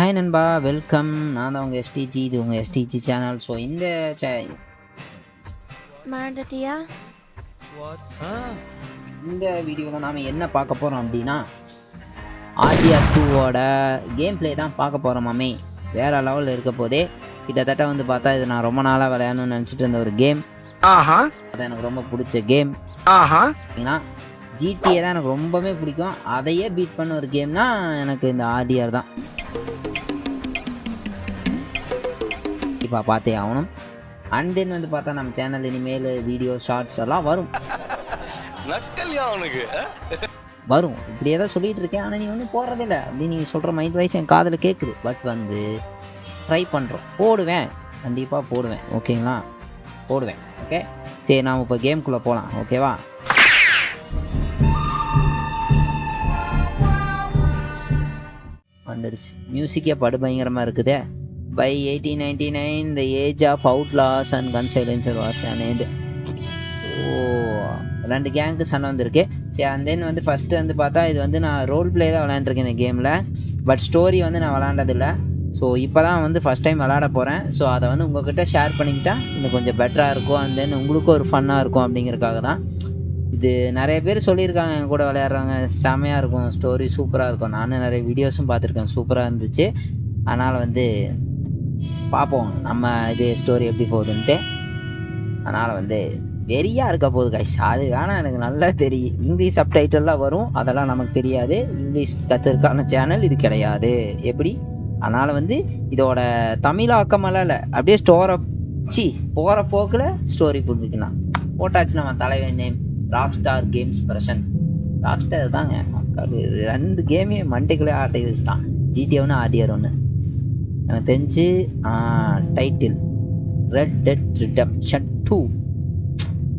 Hi நண்பா. Welcome நான் தான் உங்கள் எஸ்டிஜி இது உங்கள் எஸ்டிஜி சேனல் ஸோ இந்த சே மறந்துட்டியா? இந்த வீடியோவில் நாம் என்ன பார்க்க போகிறோம் அப்படின்னா ஆர்டிஆர் டூவோட கேம் ப்ளே தான் பார்க்க போகிறோம் மாமே. வேறு லெவலில் இருக்க போதே கிட்டத்தட்ட வந்து பார்த்தா இது நான் ரொம்ப நாளாக விளையாடணும்னு நினச்சிட்டு இருந்த ஒரு கேம் ஆஹா. அது எனக்கு ரொம்ப பிடிச்ச கேம் ஆஹா. ஏன்னா ஜிடிஏ தான் எனக்கு ரொம்பவே பிடிக்கும். அதையே பீட் பண்ண ஒரு கேம்னா எனக்கு இந்த ஆர்டிஆர் தான். இப்போ பார்த்தே ஆகணும். அண்ட் தென் வந்து பார்த்தா நம்ம சேனல் இனிமேல் வீடியோ ஷார்ட்ஸ் எல்லாம் வரும். வரும். இப்படியே தான் சொல்லிட்டு இருக்கேன். ஆனால் நீ ஒன்றும் போடுறதில்ல அப்படின்னு நீங்கள் சொல்கிற மைண்ட் வைஸ் என் காதில் கேட்குது பட் வந்து ட்ரை பண்ணுறோம் போடுவேன். கண்டிப்பாக போடுவேன். ஓகேங்களா போடுவேன். ஓகே சரி நாம் இப்போ கேம்குள்ளே போகலாம் ஓகேவா வந்துருச்சு. மியூசிக்கே படு பயங்கரமாக இருக்குதே. By eighteen ninety nine the age of outlaws and gunslingers was and ஓ ரெண்டு கேங்க்கு சண்டை வந்திருக்கு. சரி அண்ட் தென் வந்து ஃபஸ்ட்டு வந்து பார்த்தா இது வந்து நான் ரோல் ப்ளே தான் விளையாண்டுருக்கேன் இந்த கேமில் பட் ஸ்டோரி வந்து நான் விளாண்டதில்ல ஸோ இப்போ தான் வந்து ஃபஸ்ட் டைம் விளாட போகிறேன் ஸோ அதை வந்து உங்ககிட்ட ஷேர் பண்ணிக்கிட்டா இன்னும் கொஞ்சம் பெட்டராக இருக்கும். அண்ட் தென் உங்களுக்கும் ஒரு ஃபன்னாக இருக்கும் அப்படிங்கிறதுக்காக தான். இது நிறைய பேர் சொல்லியிருக்காங்க என் கூட விளையாடுறவங்க. செமையாக இருக்கும். ஸ்டோரி சூப்பராக இருக்கும். நானும் நிறைய வீடியோஸும் பார்த்துருக்கேன். சூப்பராக இருந்துச்சு. அதனால் வந்து பார்ப்போம் நம்ம இது ஸ்டோரி எப்படி போகுதுன்ட்டு. அதனால் வந்து வெறியாக இருக்க போகுது கைஸ் அது வேணாம் எனக்கு நல்லா தெரியும். இங்கிலீஷ் சப்டைட்டெல்லாம் வரும். அதெல்லாம் நமக்கு தெரியாது. இங்கிலீஷ் கற்றுருக்கான சேனல் இது கிடையாது. எப்படி? அதனால் வந்து இதோட தமிழாக்கமெல்லாம் இல்லை அப்படியே ஸ்டோரை சி போகிற போக்கில் ஸ்டோரி புரிஞ்சுக்கலாம். போட்டாச்சு நம்ம தலைவன் name Rockstar games presents Rockstar தாங்க. மக்கள் ரெண்டு கேமே மண்டைக்குள்ளே ஆட்டை வச்சுட்டான் ஜிடி ஒன்று ஆர்டிஆர் ஒன்று எனக்கு தெரிஞ்சு title red dead redemption two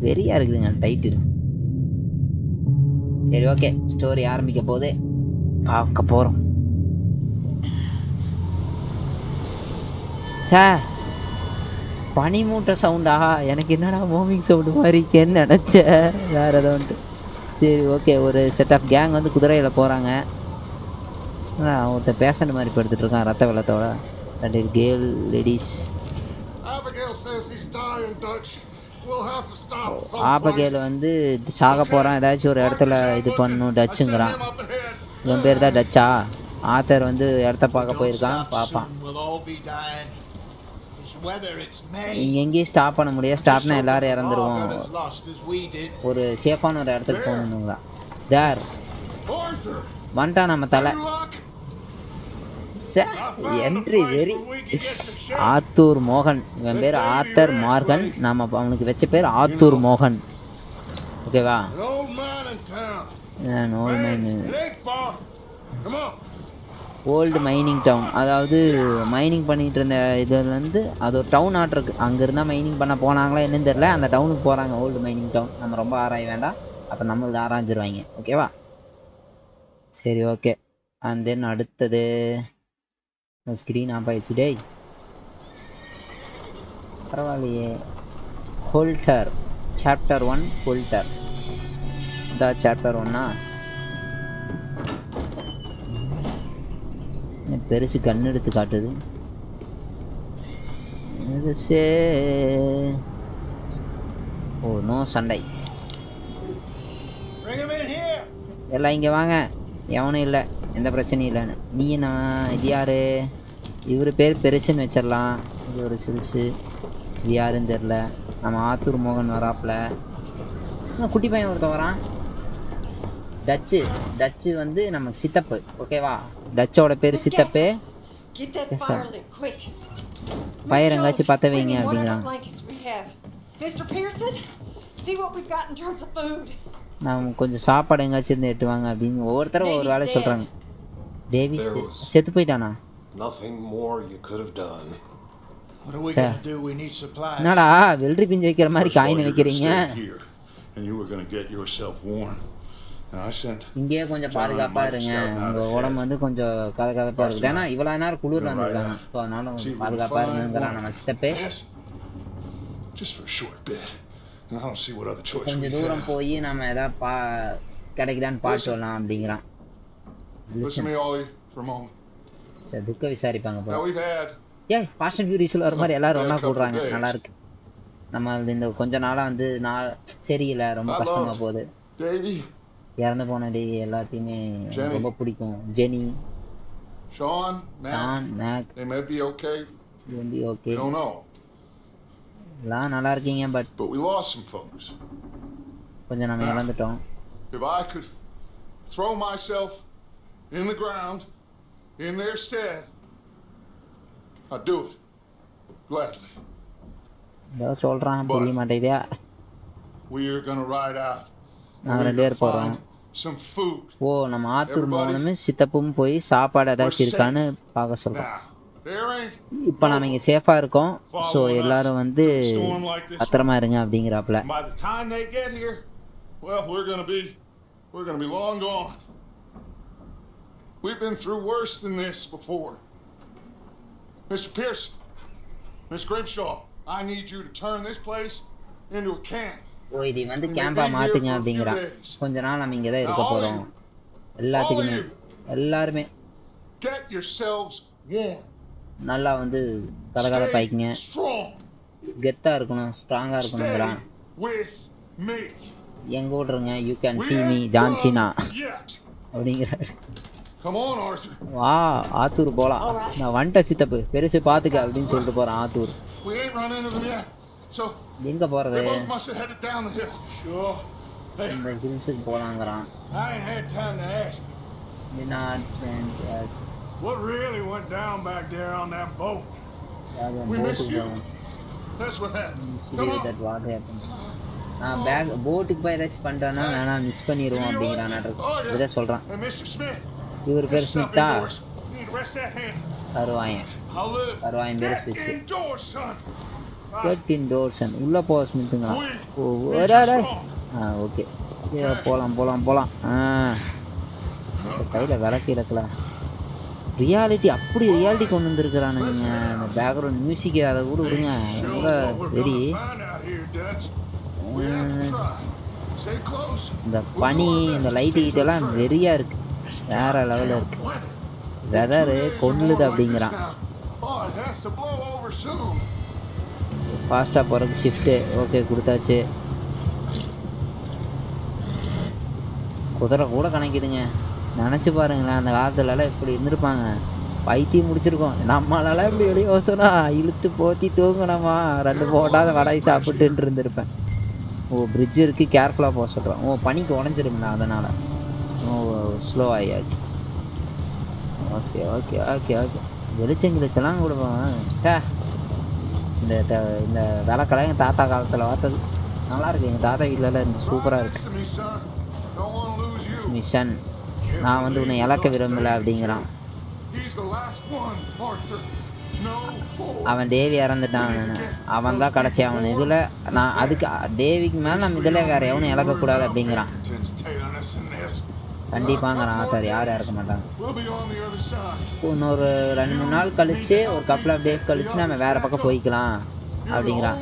வெறியாக இருக்குதுங்க டைட்டில் சரி ஓகே ஸ்டோரி ஆரம்பிக்க போதே பார்க்க போகிறோம் சார் பனிமூட்டை சவுண்டா எனக்கு என்னடா மோமிங் சவுண்டு மாதிரி இருக்கேன்னு நினச்சேன். வேறு ஏதோ வந்துட்டு சரி ஓகே ஒரு செட் ஆஃப் கேங் வந்து குதிரையில் போகிறாங்க ஒருத்தர் பேஷண்ட் மாதிரி படுத்துட்ருக்கான் இருக்கான் ரத்த வெள்ளத்தோட. ரெண்டு girl ladies Abigail says he's dying, Dutch. We'll have to stop Abigail வந்து சாக போகிறான் ஏதாச்சும் ஒரு இடத்துல இது பண்ணணும் டச்சுங்கிறான். இவன் பேர் தான் டச்சா. ஆத்தர் வந்து இடத்த பார்க்க போயிருக்கான் பார்ப்பான். இங்கே எங்கேயும் ஸ்டாப் பண்ண முடியாது. ஸ்டாப்னா எல்லாரும் இறந்துருவோம். ஒரு சேஃபான ஒரு இடத்துக்கு போகணுங்களா தேர் வந்துட்டான் நம்ம தலை? என்ட்ரி வெரி ஆத்தூர் மோகன். இவன் பேர் ஆத்தர் மார்கன். நம்ம அவனுக்கு வச்ச பேர் ஆத்தூர் மோகன். ஓகேவா? ஓல்டு ஓல்டு மைனிங் டவுன் அதாவது மைனிங் பண்ணிகிட்டு இருந்த இதுலேருந்து அது ஒரு டவுன் ஆட்ருக்கு அங்கே இருந்தால் மைனிங் பண்ண போனாங்களா என்னன்னு தெரில அந்த டவுனுக்கு போகிறாங்க ஓல்டு மைனிங் டவுன் நம்ம ரொம்ப ஆராய வேண்டாம். அப்போ நம்மளுக்கு ஆராய்ஞ்சிருவாங்க. ஓகேவா? சரி ஓகே அண்ட் தென் அடுத்தது ஸ்க்ரீன் ஆஃப் ஆயிடுச்சு டேய் பரவாயில்லையே. ஹோல்டர் சாப்டர் ஒன் ஹோல்டர் இதான் சாப்டர் ஒன்னா பெருசு கண் எடுத்து காட்டுது? பெருசே ஓ நோ சண்டை. எல்லாம் இங்கே வாங்க. எவனும் இல்லை. எந்த பிரச்சனையும் இல்லைன்னு நீ நான் இது யாரு? இவர் பேர் பெருசுன்னு வச்சிடலாம். இது ஒரு சிறுசு. இது யாருன்னு தெரில நம்ம ஆத்தூர் மோகன் வராப்புல. குட்டி பையன் ஒருத்தன் வரான். டச்சு. டச்சு வந்து நமக்கு சித்தப்பு. ஓகேவா டச்சோட பேர் சித்தப்பு. Miss எங்காச்சும் bring வைங்க அப்படிங்கிறான். நான் கொஞ்சம் சாப்பாடு எங்காச்சும் இருந்து எட்டுவாங்க அப்படின்னு ஒவ்வொருத்தரும் ஒவ்வொரு வேலை சொல்கிறாங்க was- செத்து போயிட்டானா Nothing more you could have done. What are we Sir. gonna do? We need supplies. என்னடா வெள்ளரி பிஞ்சு வைக்கிற மாதிரி காயின் வைக்கிறீங்க. இங்கேயே கொஞ்சம் பாதுகாப்பாக இருங்க உங்கள் உடம்பு வந்து கொஞ்சம் கதகதப்பாக இருக்குது ஏன்னா இவ்வளோ நேரம் குளிரில் இருந்திருக்காங்க ஸோ அதனால கொஞ்சம் பாதுகாப்பாக இருங்கிறான் நம்ம சித்தப்பே Yes. Just for a short bit. And I don't see what other choice we கொஞ்சம் தூரம். போய் நம்ம எதாவது பா கிடைக்குதான்னு பார்த்து சொல்லலாம் அப்படிங்கிறான் Listen to me, Ollie, for a moment. சரி துக்க விசாரிப்பாங்க போல Now we've had ஏய் ஃபாஸ்ட் அண்ட் ஃபியூரியஸில் வர மாதிரி எல்லாரும் ஒன்றா கூடுறாங்க. நல்லா இருக்கு நம்ம இந்த கொஞ்ச நாளாக வந்து நான் சரியில்லை ரொம்ப I கஷ்டமாக போகுது இறந்து போன டே எல்லாத்தையுமே Jenny. ரொம்ப பிடிக்கும் Jenny Sean. Sean Mac They may be okay. Maybe okay We don't know. எல்லாம் நல்லா இருக்கீங்க but But we lost some folks. கொஞ்சம் நம்ம இழந்துட்டோம் If I could throw myself in the ground in their stead, I'd do it. Gladly. மாட்டேங்குதா We are gonna ride out. நாங்க We're ரெண்டு பேர் food. ஓ நம்ம ஆத்தூர். போகணுமே சித்தப்பும் போய் சாப்பாடு ஏதாச்சும் இருக்கான்னு பார்க்க சொல்கிறோம் இப்போ நம்ம இங்கே சேஃபாக இருக்கோம் ஸோ எல்லாரும் வந்து பத்திரமா இருங்க அப்படிங்கிறாப்புல We've been through worse than this before. Mr. Pearson, Miss Grimshaw, I need you to turn this place into a camp. ஓ இது வந்து கேம்பா மாத்துங்க அப்படிங்கிறான் days. கொஞ்ச நாள் நம்ம இங்கே தான் இருக்க you, எல்லாத்துக்குமே எல்லாருமே get yourselves warm. நல்லா வந்து கலகல பாய்க்குங்க. கெத்தாக இருக்கணும் ஸ்ட்ராங்காக Stay இருக்கணுங்கிறான் with me. எங்க விட்ருங்க you can We see me ain't John Cena done yet. அப்படிங்கிறாரு. வா ஆத்தூர் போகலாம் நான் வந்துட்ட சித்தப்பு பெருசு பார்த்துக்க அப்படின்னு சொல்லிட்டு போகிறேன் ஆத்தூர் எங்கே போகிறது இந்த ஹில்ஸுக்கு போகலாங்கிறான். What really went down back there on that boat? We boat miss is you. That's what happened. Come on. that what happened. நான் பேக் போட்டுக்கு போய் ஏதாச்சும் பண்ணிட்டானா நான் மிஸ் பண்ணிடுவோம் அப்படிங்கிறான் இதை சொல்கிறான். இவர் பேர் ஸ்மித்தா live. வருவாயன் பேர் son. தேர்ட்டின் டோர்சன் உள்ளே போக ஸ்மித்துங்கிறான் We ஓ. Ah okay. போகலாம் போகலாம் போகலாம் ஆ. கையில் விளக்கு இறக்கல. ரியாலிட்டி அப்படி ரியாலிட்டி கொண்டு வந்திருக்கிறானுங்க. அந்த பேக்ரவுண்ட் மியூசிக் அதை கூட விடுங்க. ரொம்ப close. இந்த பனி இந்த லைட்டு கிட்டலாம் வெறியா இருக்கு. வேற லெவலில் இருக்கு. வெதர் வெதரு அப்படிங்கிறான். ஃபாஸ்ட்டாக போகிறதுக்கு ஷிஃப்ட்டு ஓகே கொடுத்தாச்சு. குதிரை கூட கணக்குதுங்க நினச்சி பாருங்களேன் அந்த காலத்துலலாம் இப்படி இருந்திருப்பாங்க. பைத்தியம் முடிச்சிருக்கோம். நம்மளால இப்படி வெளியே யோசனா இழுத்து போத்தி தூங்கணுமா? ரெண்டு போட்டாத வடாய் சாப்பிட்டுன்ட்டு இருந்திருப்பேன். ஓ பிரிட்ஜ் இருக்குது கேர்ஃபுல்லாக போக சொல்கிறோம் ஓ பனிக்கு உடஞ்சிருங்களா அதனால். ஸ்லோ ஆகியாச்சு ஓகே ஓகே ஓகே ஓகே வெளிச்சம் கிழிச்செல்லாம் கொடுப்போம். சே இந்த இந்த விளக்கெல்லாம் எங்கள் தாத்தா காலத்தில் பார்த்தது. நல்லா இருக்கு. எங்கள் தாத்தா வீட்டிலலாம் இருந்து சூப்பராக இருக்கு. மிஷன் நான் வந்து உன்னை இழக்க விரும்பல அப்படிங்கிறான். அவன் டேவி இறந்துட்டான் அவன். தான் கடைசி அவன். இதில் நான் அதுக்கு டேவிக்கு மேலே நம்ம இதில் வேற எவனும் இழக்கக்கூடாது அப்படிங்கிறான் Pinkerton's tailing us in this. கண்டிப்பாங்கிறான் சார் யாரும் இறக்க மாட்டாங்க. இன்னொரு ரெண்டு மூணு நாள் கழிச்சு ஒரு கப்பல் ஆஃப் டேஸ் கழிச்சு நம்ம வேற பக்கம் போய்க்கலாம் அப்படிங்கிறான்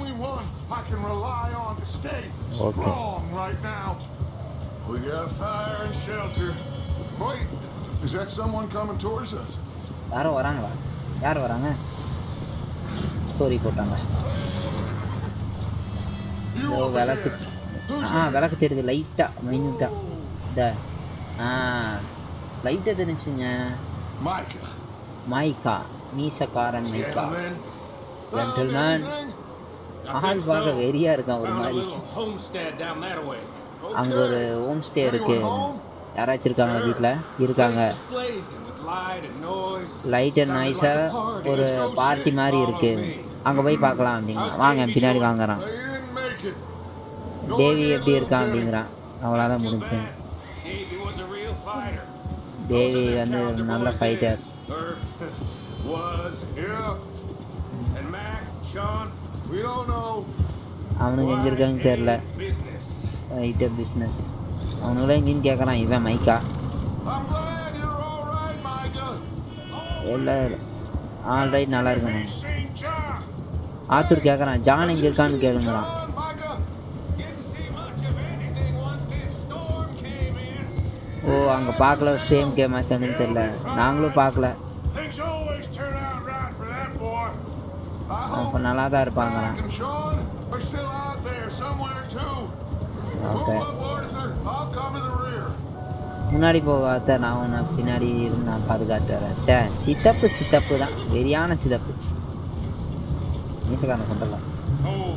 now. We got fire and shelter. Wait, is that someone coming towards us? யாரும் வராங்களா யார் வராங்க ஸ்டோரி போட்டாங்க விளக்கு ஆ? விளக்கு தெரியுது லைட்டாக மைன்யூட்டாக இந்த லைட்டாக தெரிஞ்சுங்க Micah. Mica மீசக்காரன் mica? I ஆள் பார்க்க so. வெறியா இருக்கான் ஒரு மாதிரி. அங்க ஒரு ஹோம் ஸ்டே இருக்கு? யாராச்சும் இருக்காங்க வீட்டில் இருக்காங்க. லைட் அண்ட் நாய்ஸாக. ஒரு பார்ட்டி. மாதிரி Follow இருக்கு me. அங்கே போய் பார்க்கலாம் அப்படிங்கிறான் வாங்க பின்னாடி வாங்குறான் தேவி எப்படி இருக்கான். அப்படிங்கிறான் அவ்வளோதான் Too முடிஞ்சு தேவி வந்து நல்ல ஃபைட்டர் அவனுக்கு எங்கிருக்காங்கன்னு தெரில Business. ஃபைட்டர் பிஸ்னஸ் அவனுங்களாம் எங்கேன்னு கேட்குறான் இவன் மைக்கா. இல்லை ஆல்ரைட் எல்லாம் நல்லா இருக்கணும். ஆத்தூர் கேட்குறான் ஜான் எங்கே இருக்கான்னு கேளுங்கிறான் ஓ அங்கே பார்க்கல ஸ்டேம் கேம் ஆச்சாங்கன்னு தெரில நாங்களும் பார்க்கல. அப்போ நல்லா தான் the rear. முன்னாடி போகாத நான் உன்னை பின்னாடி இருந்து நான் பாதுகாத்து வரேன். சே சித்தப்பு சித்தப்பு தான். வெறியான சித்தப்பு. மீசக்காரன் கொண்டலாம் Oh,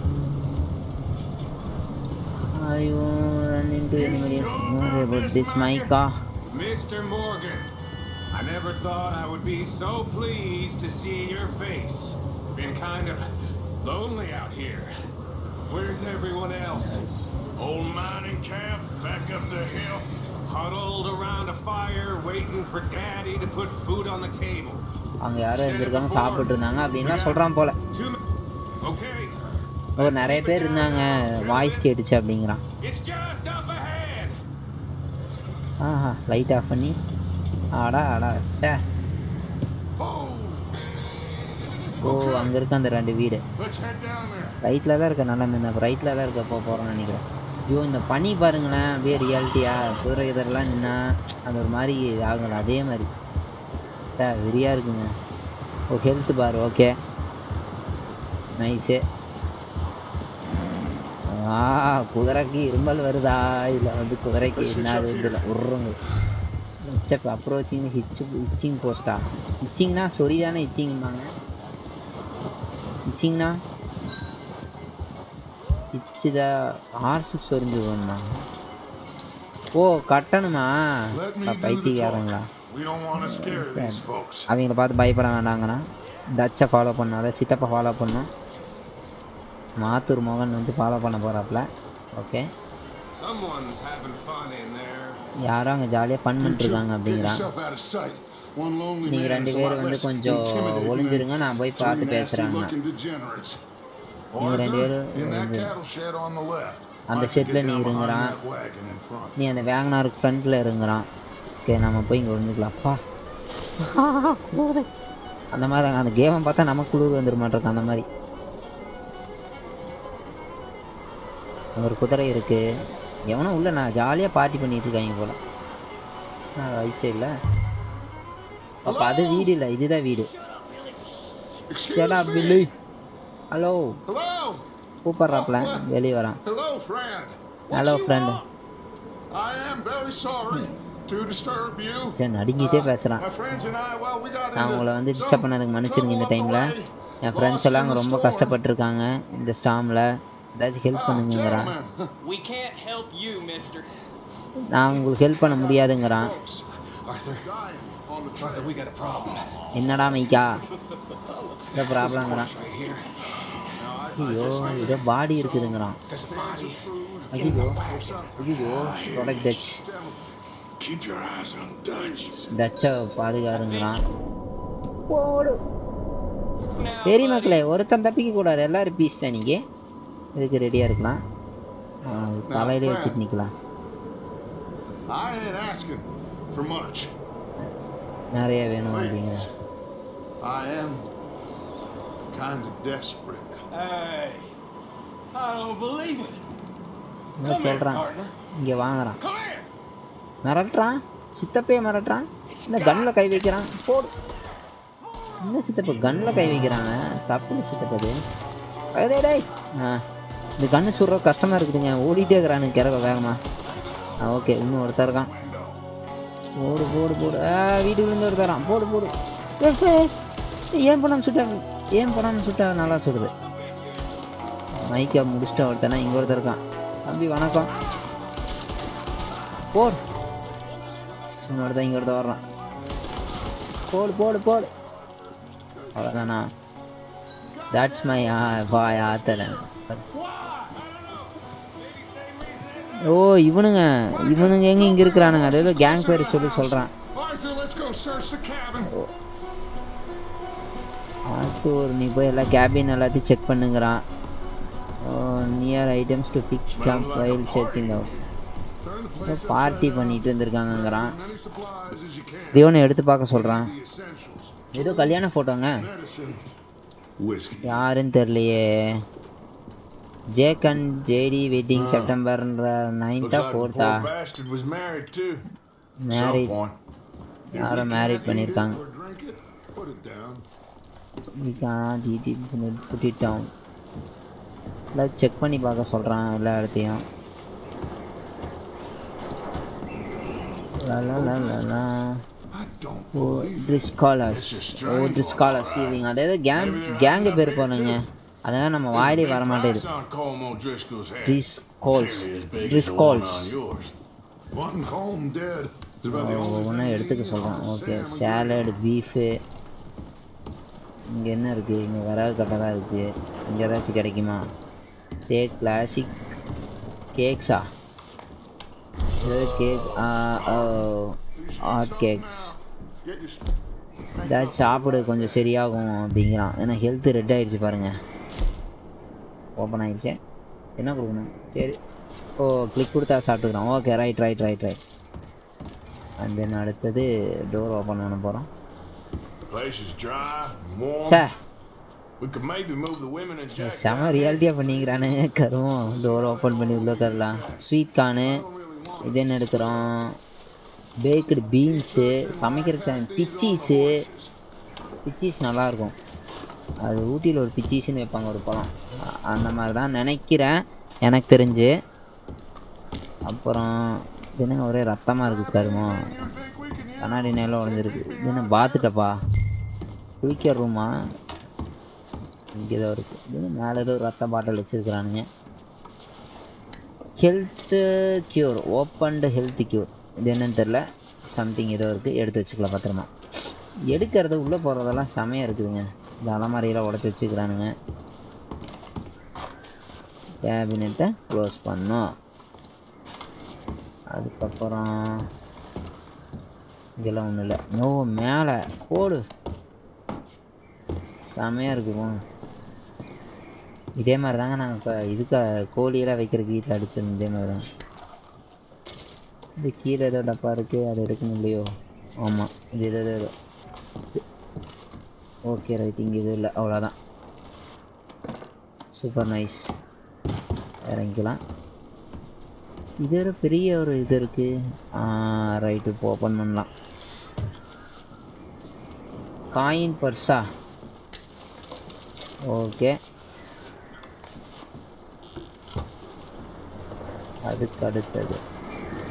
ஐயோ. run into enemies more about this Micah Mr. Morgan, I never thought I would be so pleased to see your face. Been kind of lonely out here. Where's everyone else? old mining camp back up the hill. Huddled around a fire, waiting for Daddy to put food on the table. அங்கே யாரோ இருந்திருக்காங்க சாப்பிட்டு இருந்தாங்க அப்படின்லாம் சொல்கிறான் போல Two mi- Okay, ஓ நிறைய பேர் இருந்தாங்க. வாய்ஸ் கேட்டுச்சு அப்படிங்கிறான். ஆஹா லைட் ஆஃப் பண்ணி. ஆடா ஆடா சே. ஓ அங்கே இருக்க அந்த ரெண்டு வீடு. ரைட்டில் தான் இருக்க நல்லா இந்த ரைட்டில் தான் இருக்க போக போகிறோம்னு நினைக்கிறேன். ஐயோ இந்த பனி பாருங்களேன். அப்படியே ரியாலிட்டியா குதிரை இதெல்லாம் நின்னா அந்த ஒரு மாதிரி ஆகல. அதே மாதிரி. சார் வெறியாக இருக்குங்க. Oh health bar okay nice ஆ குதிரைக்கு இருமல் வருதா? இல்லை வந்து குதிரைக்கு என்ன இதில் உருங்க செப் அப்ரோச்சிங் ஹிச்சு ஹிச்சிங் போஸ்டா ஹிச்சிங்னா சொரி தானே ஹிச்சிங்பாங்க ஹிச்சிங்னா ஹிச்சுதா ஹார்ஸுக்கு சொரிஞ்சு வேணுமா ஓ கட்டணுமா? பைத்தியக்காரங்களா. அவங்கள பார்த்து பயப்பட வேண்டாங்கண்ணா. டச்சை ஃபாலோ பண்ணாத சித்தப்பை ஃபாலோ பண்ணும் மாத்தூர் மோகன் வந்து ஃபாலோ பண்ண போகிறாப்புல ஓகே. யாரும் அங்கே ஜாலியாக ஃபன் பண்ணிட்டுருக்காங்க அப்படிங்கிறான் நீங்கள் ரெண்டு பேர் வந்து கொஞ்சம் ஒளிஞ்சிருங்க நான் போய் பார்த்து பேசுகிறாங்க looking degenerates. நீங்க ரெண்டு பேரும். அந்த ஷெட்டில் நீ இருங்கிறான். நீ அந்த வேங்கனாருக்கு ஃப்ரண்ட்டில் இருங்கிறான் ஓகே நம்ம போய் இங்கே குளிருது. அந்த மாதிரி தான். அந்த கேமை பார்த்தா நமக்கு குளிர் வந்துட மாட்டிருக்கு அந்த மாதிரி அங்கே ஒரு குதிரை இருக்குது எவனோ உள்ள நான் ஜாலியாக பார்ட்டி பண்ணிட்டு இருக்காங்க போல. நான் ரைட் சைடில். அப்போ அது வீடு இல்லை இதுதான் வீடு. Me. Bill hello Hello. கூப்பிட்றாப்புல வெளியே வரான். Hello friend. சரி நடுங்கிட்டே பேசுகிறான் we got நான் உங்களை வந்து டிஸ்டர்ப் பண்ணதுக்கு மன்னிச்சிருங்க இந்த டைமில். என் ஃப்ரெண்ட்ஸ் எல்லாம் அங்கே ரொம்ப. கஷ்டப்பட்டிருக்காங்க இந்த ஸ்டாமில் ஏதாச்சும் ஹெல்ப் Ah, பண்ணுங்கிறான். நான் உங்களுக்கு ஹெல்p பண்ண முடியாதுங்கிறான். என்னடா மைக்கா? இந்த ப்ராப்ளங்கிறான். ஐயோ ஏதோ பாடி இருக்குதுங்கிறான். ஐயோ ஐயோ ப்ராடக்ட் டச். டச்சை பாதுகாருங்கிறான் போடு சரி மக்களே ஒருத்தன் தப்பிக்க கூடாது எல்லாரும் பீஸ் தான் நீங்கள் இதுக்கு ரெடியாக இருக்கலாம். தலையிலே வச்சுட்டு நிற்கலாம் I ain't asking for much. நிறைய வேணும் அப்படிங்கிற. Please. I am kind of desperate. Hey, I don't believe it. என்ன சொல்கிறான் இங்கே வாங்குறான். Come here. மிரட்டுறான். சித்தப்பையே மிரட்டுறான். இல்லை கன்னில் கை வைக்கிறான்? போடு. என்ன சித்தப்ப கன்னில் கை வைக்கிறாங்க தப்பு சித்தப்பது டேய். ஆ. இந்த கண்ணு சுடுற கஷ்டமாக இருக்குதுங்க. ஓடிட்டே இருக்கிறானுங்க கிறக வேகமா. ஆ ஓகே இன்னும் ஒருத்தர் இருக்கான். போடு போடு போடு. ஆ வீட்டுக்குள்ளேருந்து ஒருத்தரான் போடு போடு. ஏன் பண்ணாமல் சுட்டா ஏன் பண்ணாமல் சுட்டா நல்லா சுடுது மைக்கை முடிச்சிட்டா ஒருத்தனா இங்கே ஒருத்தர் இருக்கான். தம்பி வணக்கம். போடு. இன்னொருத்தன் இங்கே ஒருத்தர் வர்றான். போடு போடு போடு. அவ்வளோதானா தட்ஸ் மை பாய் ஆத்தலன் ஓ இவனுங்க. இவனுங்க எங்க இங்க இருக்கிறானுங்க? அது ஏதோ கேங் பேர் சொல்லி cabin. ஆத்தூர் நீ போய் எல்லா கேபின் எல்லாத்தையும் check பண்ணுங்கிறான். Near items to pick up while searching house party பண்ணிட்டு இருந்திருக்காங்கங்கிறான். தேவனை எடுத்து பார்க்க essentials. ஏதோ கல்யாண போட்டோங்க Medicine. Whiskey. யாருன்னு தெரியலையே. ஜேக் அண்ட் ஜேடி வெட்டிங் செப்டம்பர்ன்ற நைன்த்தா ஃபோர்த்தா. Married point. யாரோ மேரிட் பண்ணியிருக்காங்க down. எல்லாம் செக் பண்ணி பார்க்க சொல்கிறான் எல்லா இடத்தையும். ஓ. ட்ரிஸ்காலர்ஸ் ஓ ட்ரிஸ்காலர்ஸ் இவங்க அதாவது கேங் கேங்கு பேர் போனீங்க அதான் நம்ம வாயிலே வர மாட்டேது on Colm O'Driscoll's head. ட்ரிஸ்கால்ஸ் Nearly as big as the one ட்ரிஸ்கால்ஸ் on yours. Wanting Colm dead is about the only ஒவ்வொன்றா thing எடுத்துக்க சொல்கிறான். ஓகே சேலட் பீஃபு இங்கே என்ன இருக்குது இங்கே விறகு கட்டை தான் இருக்குது இங்கே ஏதாச்சும் கிடைக்குமா? டே கிளாசிக் கேக்ஸா கேக் ஹாட் கேக்ஸ் ஏதாச்சும் சாப்பிடு கொஞ்சம் சரியாகும் அப்படிங்கிறான். ஏன்னா ஹெல்த்து ரெட் ஆயிடுச்சு பாருங்க. ஓப்பன் ஆயிடுச்சே. என்ன கொடுக்கணும்? சரி. ஓ கிளிக் கொடுத்தா சாப்பிட்டுக்கிறோம். Okay right right right right and then அடுத்தது டோர் ஓப்பன் பண்ண போகிறோம் Place is dry and warm. Say We could maybe move the women and Jack. செம ரியாலிட்டியாக பண்ணிக்கிறானுங்க கருவோம் டோர் ஓப்பன் பண்ணி உள்ளே கரலாம் ஸ்வீட் கார்னு இது என்ன எடுக்கிறோம்? பேக்கடு பீன்ஸு சமைக்கிற டைம் பிச்சீஸு பிச்சீஸ் நல்லாயிருக்கும் அது ஊட்டியில் ஒரு பிச்சீஸ்னு வைப்பாங்க ஒரு பழம் அந்த மாதிரி தான் நினைக்கிறேன். எனக்கு தெரிஞ்சு. அப்புறம் இது என்னங்க ஒரே ரத்தமாக இருக்குது கருமோ கண்ணாடி நேரம் உடஞ்சிருக்கு. தினம் என்ன பாத்துட்டப்பா குளிக்கிற ரூமா இங்கே ஏதோ இருக்குது இது மேலே ஏதோ ஒரு ரத்த bottle வச்சுருக்குறானுங்க. Health cure opened health cure இது என்னன்னு தெரில சம்திங் ஏதோ இருக்குது எடுத்து வச்சுக்கலாம் பத்திரமா. எடுக்கிறது உள்ளே போகிறதெல்லாம் செமையாக இருக்குதுங்க. இந்த அலமாரியெல்லாம் உடச்சி வச்சுக்கிறானுங்க. கேபினெட்டை க்ளோஸ் பண்ணோம். அதுக்கப்புறம் இதெல்லாம் ஒன்றும் இல்லை. நோ மேலே கோடு. செமையாக இருக்கும் இதே மாதிரி தாங்க நாங்கள் இப்போ இதுக்கு கோழியெல்லாம் வைக்கிறதுக்கு வீட்டில் அடிச்சிருந்தோம் இதே மாதிரி தான் இது கீழே ஏதோ டப்பா இருக்குது அதை எடுக்க முடியலையோ? ஆமாம் இது ஏதோ ஏதோ. ஓகே ரைட் இங்கே எதுவும் இல்லை அவ்வளோதான் சூப்பர் நைஸ் இறங்கிக்கலாம் இது ஒரு பெரிய ஒரு இது இருக்குது ரைட்டு இப்போ ஓப்பன் பண்ணலாம். காயின் பர்ஸா ஓகே அதுக்கு அடுத்தது.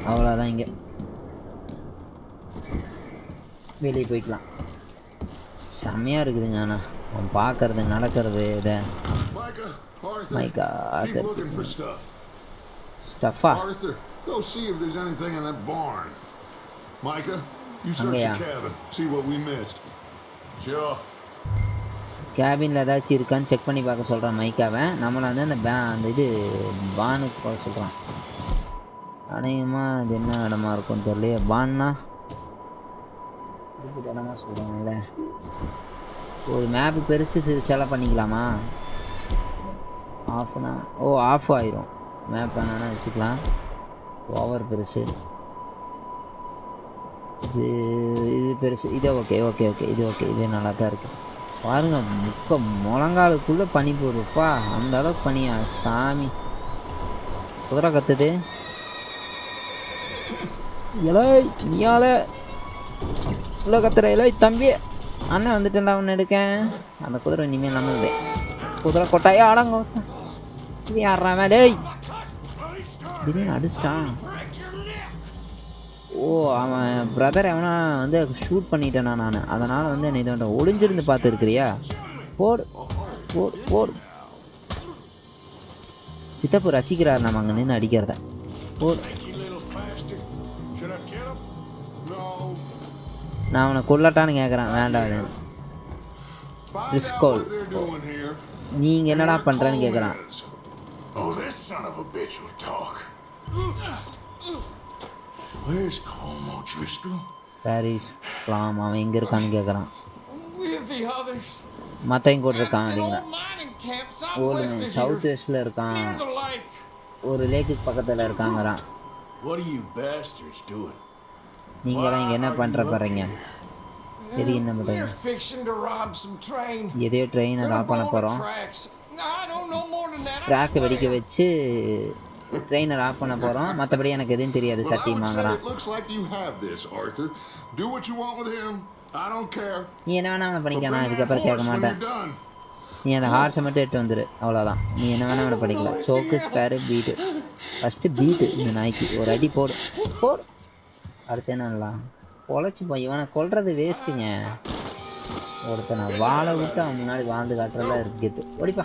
அவ்வளோதான் இங்கே. வெளியே போய்க்கலாம். செம்மையாக இருக்குதுங்க ஆனால் அவன் பார்க்கறது நடக்கிறது இதை stuff. ஸ்டஃபா go see if there's anything in that barn. Micah, you search the cabin. See what we missed. Sure. கேபினில் ஏதாச்சும் இருக்கான்னு செக் பண்ணி பார்க்க சொல்கிறான் மைக்காவை நம்மளை வந்து அந்த பே அந்த இது பானுக்கு போக சொல்கிறான் அநேகமாக அது என்ன இடமா இருக்கும்னு தெரியலையே பான்னா இதுக்கு இடமா சொல்கிறாங்கல்ல ஓ மேப்பு பெருசு சிறுசாலாம் பண்ணிக்கலாமா? ஆஃப்னா ஓ ஆஃப் ஆயிரும். மேப் வேணா வச்சுக்கலாம். ஓவர் பெருசு. இது இது பெருசு. இது ஓகே ஓகே ஓகே இது ஓகே இது நல்லா தான் இருக்குது பாருங்க முக்க முழங்காலுக்குள்ளே பனி போடுப்பா அந்த அளவுக்கு பனியா? சாமி. குதிரை கத்துது. இலை நீயால. உள்ள தம்பி. அண்ணன் வந்துட்டேன்டா ஒன்று எடுக்கேன். அந்த குதிரை இனிமேல் நம்மளுது குதிரை கொட்டாயே அடங்கோ யாரா டேய். திடீர்னு அடிச்சிட்டான் ஓ அவன் பிரதர் எவனா வந்து ஷூட் பண்ணிட்டேனா நான். அதனால் வந்து என்னை இதை ஒளிஞ்சிருந்து பார்த்துருக்கிறியா? போடு போடு போடு. சித்தப்பு ரசிக்கிறார் நம்ம அங்கே நின்று அடிக்கிறத. போடு. நான் அவனை கொல்லட்டான்னு கேட்குறான் வேண்டாம் here. நீங்கள் என்னடா பண்ணுறேன்னு கேட்குறான். Oh? பாரிஸ் கிளாம் அவன் எங்கே இருக்கான்னு கேட்குறான். மற்றவங்க கூட இருக்கான் அப்படிங்கிறான் ஓடு சவுத். வெஸ்டில் இருக்கான். ஒரு லேக்குக்கு பக்கத்தில் இருக்காங்கிறான் What are you bastards doing? நீங்களாம் இங்கே என்ன பண்ணுற போகிறீங்க எதுக்கு என்ன பண்ணுறீங்க. எதையோ ட்ரெயினை ராப் பண்ண போகிறோம் ட்ராக்கை வெடிக்க. வச்சு ட்ரெயினர் ஆஃப் பண்ண போகிறோம் மற்றபடி எனக்கு எதுவும் தெரியாது care. நீ என்ன வேணா அவனை பண்ணிக்க நான் இதுக்கப்புறம் கேட்க மாட்டேன். நீ அந்த ஹார்ஸை மட்டும் எடுத்து வந்துரு அவ்வளோதான் நீ என்ன வேணா அவனை படிக்கலாம். சோக்கு ஸ்பேரு பீட்டு ஃபஸ்ட்டு பீட்டு இந்த நாய்க்கு. ஒரு அடி போடு. போடு. அடுத்து என்னலாம் பொழைச்சி போய் இவனை கொல்றது வேஸ்ட்டுங்க ஒருத்தனை வாழை விட்டு அவன் முன்னாடி வாழ்ந்து காட்டுறதா இருக்குது ஓடிப்பா.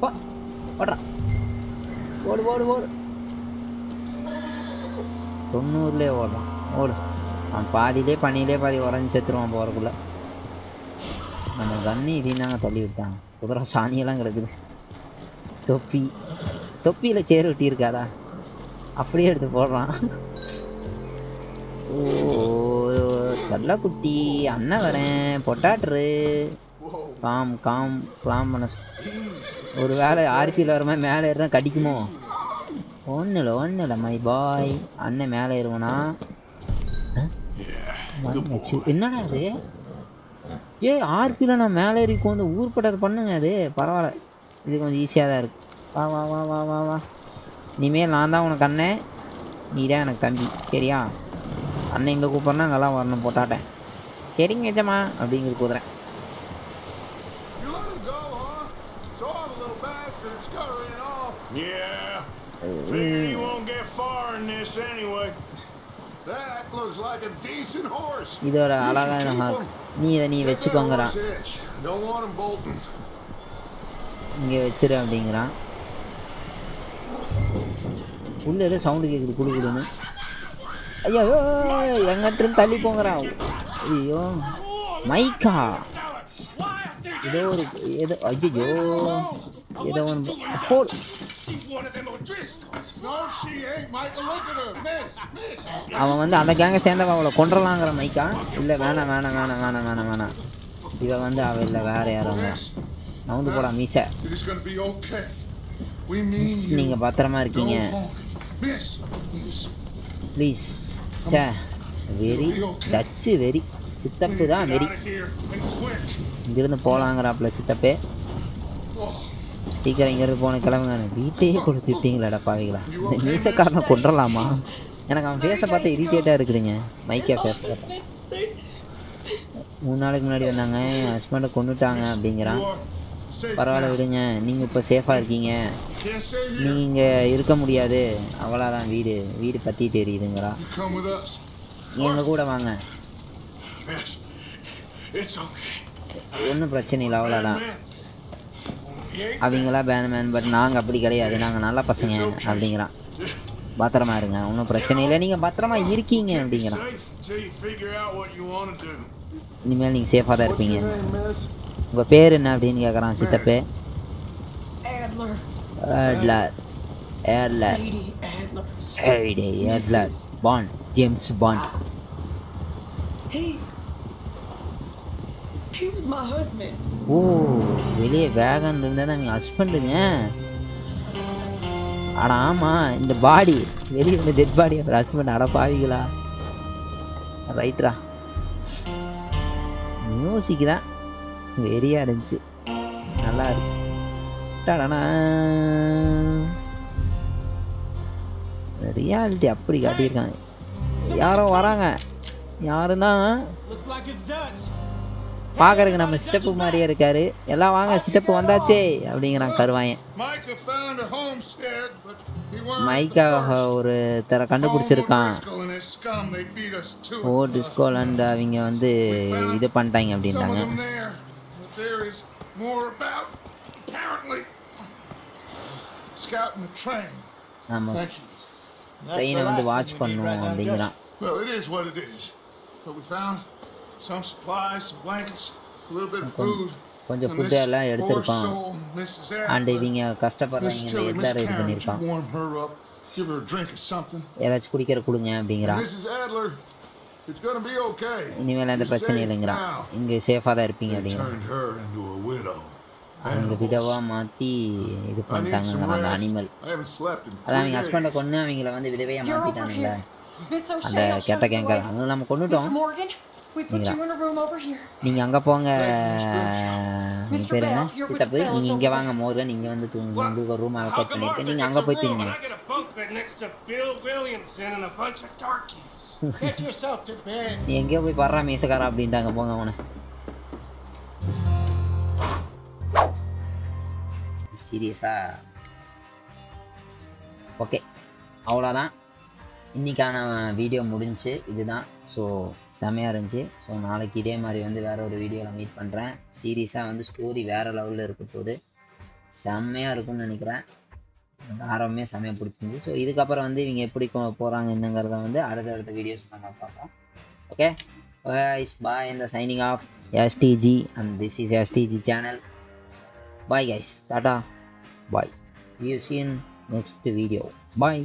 போ ஓடுறா. ஓடு ஓடு ஓடு. தொண்ணூறுலேயே ஓடுறான். ஓடு. அவன் பாதியிலே பனியிலே பாதி உடஞ்சி செத்துருவான் போகிறக்குள்ள நம்ம கண்ணு இதையும் தள்ளி விட்டாங்க குதிரை சாணியெல்லாம் கிடக்குது. தொப்பி. தொப்பியில் சேர் ஒட்டி இருக்காதா அப்படியே எடுத்து போடுறான். ஓ செல்லக்குட்டி அண்ணன் வரேன் பொட்டாட்ரு. காம் காம் கிளாம் பண்ண சொ- ஒரு வேளை ஆர்பியில் வர மாதிரி மேலே ஏறினா கடிக்குமோ? ஒன்றும் இல்லை ஒன்றும் இல்லை மை பாய் அண்ணன் மேலே ஏறுவனா? என்னடா அது ஏ ஆர்பியில் நான் மேலே ஏறி வந்து ஊர்பட்டது பண்ணுங்க அது பரவாயில்ல. இது கொஞ்சம் ஈஸியாக தான் இருக்கு. வா வா வா வா வா வா. இனிமேல் நான் தான் உனக்கு அண்ணன். நீ தான் எனக்கு தம்பி. சரியா? அண்ணன் இங்கே கூப்பிட்றனா அங்கெல்லாம் வரணும் போட்டாட்டேன் சரிங்க எஜமா அப்படிங்கிற குதிரை. இது ஒரு அழகான ஹார் நீ இதை நீ வச்சுக்கோங்கிறான். இங்கே வச்சிரு அப்படிங்கிறான் உள்ள ஏதோ சவுண்டு கேட்குது குடு குடுன்னு ஐயோ எங்கிட்ட இருந்து தள்ளி போங்கிறான் ஐயோ மைக்கா. ஏதோ ஒரு ஏதோ ஐயோ ஏதோ ஒன்று. miss. அவன் வந்து அந்த கேங்கை சேர்ந்தவன் அவளை கொண்டுலாங்கிற மைக்கா. இல்லை வேணாம் வேணாம் வேணாம் வேணாம் வேணாம் வேணாம். இவ வந்து அவ இல்லை வேற யாரும் நவுந்து போடா மீசை. நீங்கள் பத்திரமா இருக்கீங்க. Please say very Dutch very சித்தப்பு தான் வெரி இங்கிருந்து போகலாங்கிறாப்புல சித்தப்பே. சீக்கிரம் இங்கேருந்து போன கிளம்புங்க வீட்டையே கொடுத்துட்டீங்களாடா பாவிகளா. இந்த மீசக்காரனை கொண்டுடலாமா எனக்கு அவன் ஃபேஸை பார்த்து இரிட்டேட்டாக இருக்குதுங்க. மைக்கே ஃபேஸ் பார்த்தேன் மூணு நாளைக்கு முன்னாடி வந்தாங்க. என் ஹஸ்பண்டை கொண்டுட்டாங்க அப்படிங்கிறான். பரவாயில்ல விடுங்க. நீங்கள் இப்போ சேஃபாக இருக்கீங்க. நீங்கள் இங்கே இருக்க முடியாது. அவ்வளோதான் வீடு. வீடு பற்றி தெரியுதுங்கிறா. எங்கள் கூட வாங்க. ஒன்றும் பிரச்சனை இல்லை அவ்வளோதான் அவங்களாம் he பேன்மேன் பட் நாங்கள் அப்படி கிடையாது. நாங்கள் நல்ல பசங்க அப்படிங்கிறான் பத்திரமா இருங்க. ஒன்றும் பிரச்சனை இல்லை. நீங்கள் பத்திரமா இருக்கீங்க அப்படிங்கிறான் இனிமேல் நீங்கள் சேஃபாக தான் இருப்பீங்க? உங்கள் பேர் என்ன அப்படின்னு கேட்குறான் சித்தப்பே. Sadie Adler. Sadie Adler bond James Bond. Oh வெளியே வேகன் இருந்தால் அவங்க ஹஸ்பண்டுங்க அட ஆமாம் இந்த பாடி வெளியே இந்த டெட் பாடி அவர் ஹஸ்பண்ட் அட பாவிகளா. ரைட்ரா மியூசிக் தான். வெறியாக இருந்துச்சு. நல்லா இருக்கு. டடனா. ரியாலிட்டி அப்படி காட்டியிருக்காங்க. யாரோ வராங்க. யாருன்னா பார்க்கறதுக்கு நம்ம சித்தப்பு மாதிரியே இருக்காரு. எல்லாம் வாங்க சித்தப்பு வந்தாச்சே அப்படிங்கிறான் கருவாயன். மைக்காக மைக்கா ஒரு தர கண்டுபிடிச்சிருக்கான். ஓ டிஸ்கோலண்ட் அவங்க வந்து இது பண்ணிட்டாங்க அப்படின்ட்டாங்க there, is more about. Apparently, scouting the train. you. ட்ரெயினை வந்து வாட்ச் பண்ணுவோம் அப்படிங்கிறான் Well, it is what it is. But we found some supplies, some blankets, a little bit of food. கொஞ்சம் and ஃபுட்டு எல்லாம் எடுத்திருப்பான் soul, Mrs. And Adler. இவங்க Miss Adler இது பண்ணியிருப்பான் warm her up, give her a drink or something. ஏதாச்சும் குடிக்கிற கொடுங்க அப்படிங்கிறான் இனிமேல் எந்த safe இல்லைங்கிறான். இங்கே சேஃபாக தான் இருப்பீங்க They அப்படிங்கிறான் turned her into a widow. அவங்க விதவா மாற்றி இது I need some பண்ணிட்டாங்க அந்த rest. Animal I haven't slept in அதான் அவங்க ஹஸ்பண்டை days. கொண்டு அவங்கள வந்து விதவையாக You're over மாற்றிட்டானுங்களே here. Miss அந்த கெட்ட show you the கேங்க way. அவங்க நம்ம கொண்டுட்டோம் Mr. Morgan, we put Mira. you in a room over here. நீங்கள் அங்கே போங்க. உங்க பேர் என்ன Bell, you're with சித்தப்பு நீங்கள் இங்கே over வாங்க மோர்கன் நீங்கள் வந்து தூங்க உங்களுக்கு ஒரு ரூம் அலோகேட் பண்ணியிருக்கேன் நீங்கள் அங்கே போய் தூங்க. நீ எங்கேயோ போய் படுறா மீசக்காரா அப்படின்ட்டாங்க போங்க அவனை சீரியஸா ஓகே அவ்வளோதான் இன்றைக்கான வீடியோ முடிஞ்சு இதுதான். ஸோ செமையாக இருந்துச்சு. ஸோ நாளைக்கு இதே மாதிரி வந்து வேறு ஒரு வீடியோவில் மீட் பண்ணுறேன் சீரியஸாக வந்து ஸ்டோரி வேறு லெவலில் இருக்க போது செம்மையாக இருக்கும்னு நினைக்கிறேன். ஆரம்பமே செம்மையாக பிடிச்சிருந்து ஸோ இதுக்கப்புறம் வந்து இவங்க எப்படி போகிறாங்க என்னங்கிறத வந்து அடுத்தடுத்த வீடியோஸ் நம்ம பார்ப்போம். ஓகே இஸ் பாய் இந்த signing off SDG and this is SDG channel bye guys ta-ta bye you seen next video bye